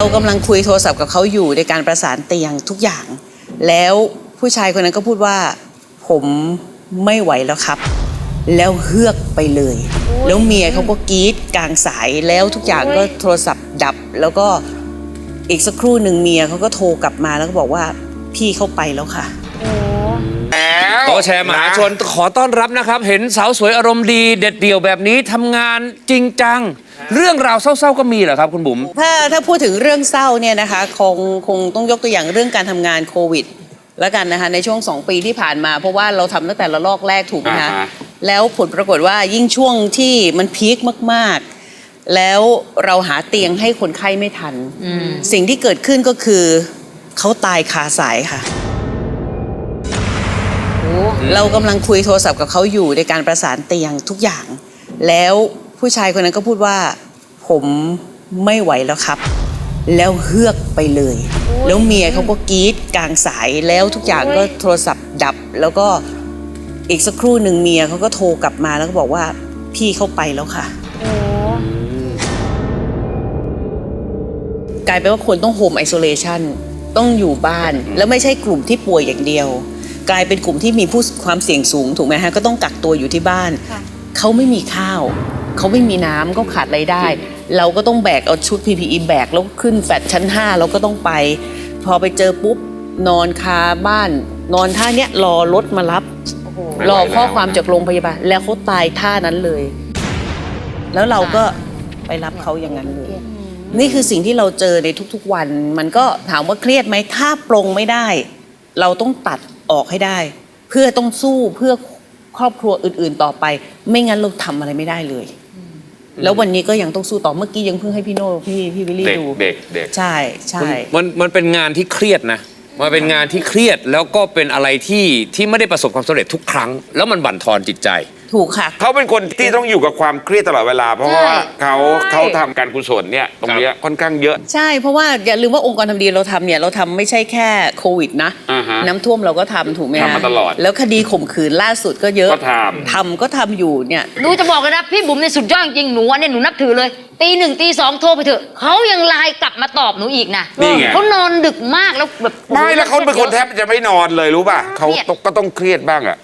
เรากำลังคุยโทรศัพท์กับเขาอยู่ในการประสานเตียงทุกอย่าง แล้วผู้ชายคนนั้นก็พูดว่า ผมไม่ไหวแล้วครับ แล้วเฮือกไปเลย แล้วเมียเขาก็กรีดกลางสายแล้วทุกอย่างก็โทรศัพท์ดับ แล้วก็อีกสักครู่หนึ่งเมียเขาก็โทรกลับมาแล้วก็บอกว่าพี่เข้าไปแล้วค่ะ โตะแชร์มหาชนขอต้อนรับนะครับ เห็นสาวสวยอารมณ์ดีเด็ดเดี่ยวแบบนี้ทำงานจริงจัง เรื่องราวเศร้าๆก็มีเหรอครับคุณบุ๋ม ถ้าถ้าพูดถึงเรื่องเศร้าเนี่ยนะคะคงคงต้องยกตัวอย่างเรื่องการทำงานโควิด แล้วกันนะคะในช่วง2ปีที่ผ่านมา เพราะว่าเราทำตั้งแต่ละลอกแรกถูกไหมคะอ่าฮะ แล้วผลปรากฏว่ายิ่งช่วงที่มันพีคมากๆ แล้วเราหาเตียงให้คนไข้ไม่ทัน สิ่งที่เกิดขึ้นก็คือเขาตายคาสายค่ะ เรากำลังคุยโทรศัพท์กับเขาอยู่ในการประสานเตียงทุกอย่าง แล้วผู้ชายคนนั้นก็พูดว่า ผมไม่ไหวแล้วครับ แล้วเฮือกไปเลย แล้วเมียเขาก็กรีดกลางสายแล้วทุกอย่างก็โทรศัพท์ดับ แล้วก็อีกสักครู่หนึ่งเมียเขาก็โทรกลับมาแล้วก็บอกว่าพี่เข้าไปแล้วค่ะ กลายเป็นว่าคนต้องโฮมไอโซเลชันต้องอยู่บ้านแล้วไม่ใช่กลุ่มที่ป่วยอย่างเดียว กลายเป็นกลุ่มที่มีผู้ความเสี่ยงสูงถูกไหมฮะก็ต้องกักตัวอยู่ที่บ้าน เขาไม่มีข้าว เขาไม่มีน้ำก็ขาดรายได้ เราก็ต้องแบกเอาชุด PPE แบกแล้วขึ้นแฟลตชั้น 5 เราก็ต้องไป พอไปเจอปุ๊บนอนคาบ้าน นอนท่าเนี้ยรอรถมารับรอข้อความจากโรงพยาบาล แล้วเขาตายท่านั้นเลย แล้วเราก็ไปรับเขาอย่างนั้นเลยนี่คือสิ่งที่เราเจอในทุกๆวัน มันก็ถามว่าเครียดไหมถ้าปรงไม่ได้ เราต้องตัด ออกให้ได้ เพื่อต้องสู้เพื่อครอบครัวอื่น ๆ ต่อไป ไม่งั้นเราทำอะไรไม่ได้เลย แล้ววันนี้ก็ยังต้องสู้ต่อเมื่อกี้ยังเพิ่งให้พี่โน่พี่พี่วิลลี่เด็กดูเด็กเด็กใช่ใช่ มันมันเป็นงานที่เครียดนะ มันเป็นงานที่เครียดแล้วก็เป็นอะไรที่ที่ไม่ได้ประสบความสำเร็จทุกครั้ง แล้วมันบั่นทอนจิตใจ ถูกค่ะ เขาเป็นคนที่ต้องอยู่กับความเครียดตลอดเวลา เพราะว่าเขาเขาทำการกุศลเนี่ย ตรงเนี้ยค่อนข้างเยอะ ใช่ เพราะว่าอย่าลืมว่าองค์กรทำดีเราทำเนี่ยเราทำไม่ใช่แค่โควิดนะอ่าฮะน้ำท่วมเราก็ทำถูกไหมฮะทำมาตลอด แล้วคดีข่มขืนล่าสุดก็เยอะก็ทำทำก็ทำอยู่เนี่ยหนูจะบอกเลยนะพี่บุ๋มในยสุดยอดจริงหนูอันเนี่ยหนูนับถือเลยตีหนึ่งตีสองโทรไปเถอะเขายังไลน์กลับมาตอบหนูอีกนะนี่ไงเขานอนดึกมากแล้วแบบไม่แล้วเขาเป็นคนแทบจะไม่นอนเลยรู้ป่ะเขาเครียดก็ต้องเครียดบ้างอะ